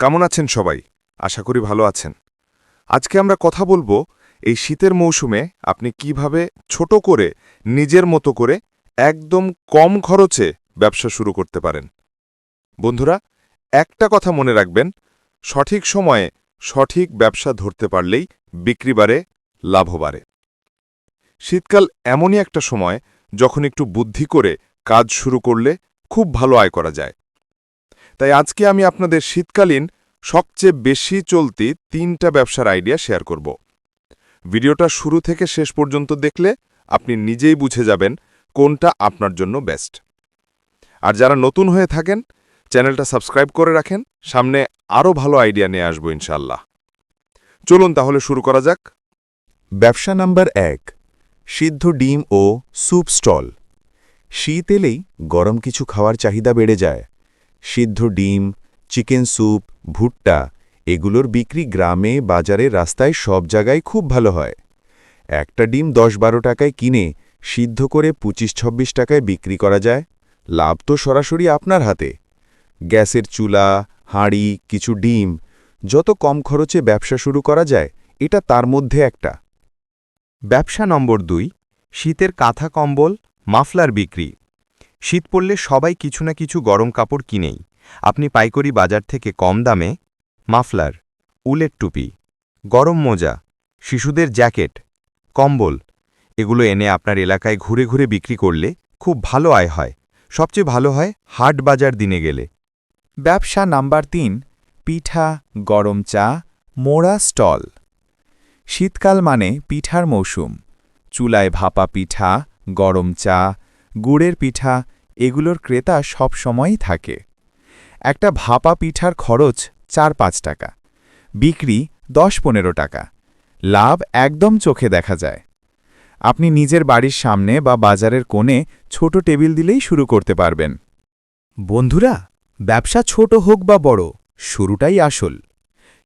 কেমন আছেন সবাই? আশা করি ভালো আছেন। আজকে আমরা কথা বলব এই শীতের মৌসুমে আপনি কীভাবে ছোট করে, নিজের মতো করে একদম কম খরচে ব্যবসা শুরু করতে পারেন। বন্ধুরা, একটা কথা মনে রাখবেন, সঠিক সময়ে সঠিক ব্যবসা ধরতে পারলেই বিক্রি বাড়ে, লাভও বাড়ে। শীতকাল এমনই একটা সময় যখন একটু বুদ্ধি করে কাজ শুরু করলে খুব ভালো আয় করা যায়। তাই আজকে আমি আপনাদের শীতকালীন, সবচেয়ে বেশি চলতি তিনটা ব্যবসার আইডিয়া শেয়ার করব। ভিডিওটা শুরু থেকে শেষ পর্যন্ত দেখলে আপনি নিজেই বুঝে যাবেন কোনটা আপনার জন্য বেস্ট আর যারা নতুন হয়ে থাকেন, চ্যানেলটা সাবস্ক্রাইব করে রাখেন, সামনে আরও ভালো আইডিয়া নিয়ে আসব ইনশাল্লাহ চলুন তাহলে শুরু করা যাক। ব্যবসা নাম্বার এক, সিদ্ধ ডিম ও স্যুপ স্টল। শীত এলেই গরম কিছু খাওয়ার চাহিদা বেড়ে যায়। সিদ্ধ ডিম, চিকেন স্যুপ, ভুট্টা এগুলোর বিক্রি গ্রামে, বাজারে, রাস্তায় সব জায়গায় খুব ভালো হয়। একটা ডিম দশ বারো টাকায় কিনে সিদ্ধ করে পঁচিশ ছাব্বিশ টাকায় বিক্রি করা যায়। লাভ তো সরাসরি আপনার হাতে। গ্যাসের চুলা, হাঁড়ি, কিছু ডিম, যত কম খরচে ব্যবসা শুরু করা যায়, এটা তার মধ্যে একটা। ব্যবসা নম্বর দুই, শীতের কাঁথা কম্বল, মাফলার বিক্রি। শীত পড়লে সবাই কিছু না কিছু গরম কাপড় কিনেই। আপনি পাইকারি বাজার থেকে কম দামে মাফলার উলের টুপি, গরম মোজা, শিশুদের জ্যাকেট, কম্বল, এগুলো এনে আপনার এলাকায় ঘুরে ঘুরে বিক্রি করলে খুব ভালো আয় হয়। সবচেয়ে ভালো হয় হাট বাজার দিনে গেলে। ব্যবসা নাম্বার তিন, পিঠা, গরম চা, মোড়া স্টল। শীতকাল মানে পিঠার মৌসুম। চুলায় ভাপা পিঠা, গরম চা গুড়ের পিঠা, এগুলোর ক্রেতা সব সময়ই থাকে। একটা ভাপা পিঠার খরচ চার পাঁচ টাকা, বিক্রি দশ পনেরো টাকা, লাভ একদম চোখে দেখা যায়। আপনি নিজের বাড়ির সামনে বা বাজারের কোণে ছোট টেবিল দিলেই শুরু করতে পারবেন। বন্ধুরা, ব্যবসা ছোট হোক বা বড়, শুরুটাই আসল।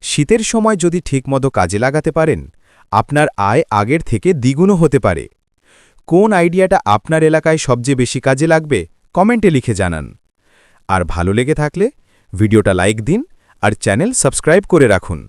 শীতের সময় যদি ঠিকমতো কাজে লাগাতে পারেন, আপনার আয় আগের থেকে দ্বিগুণও হতে পারে। কোন আইডিয়াটা আপনার এলাকায় সবচেয়ে বেশি কাজে লাগবে, কমেন্টে লিখে জানান। আর ভালো লেগে থাকলে ভিডিওটা লাইক দিন আর চ্যানেল সাবস্ক্রাইব করে রাখুন।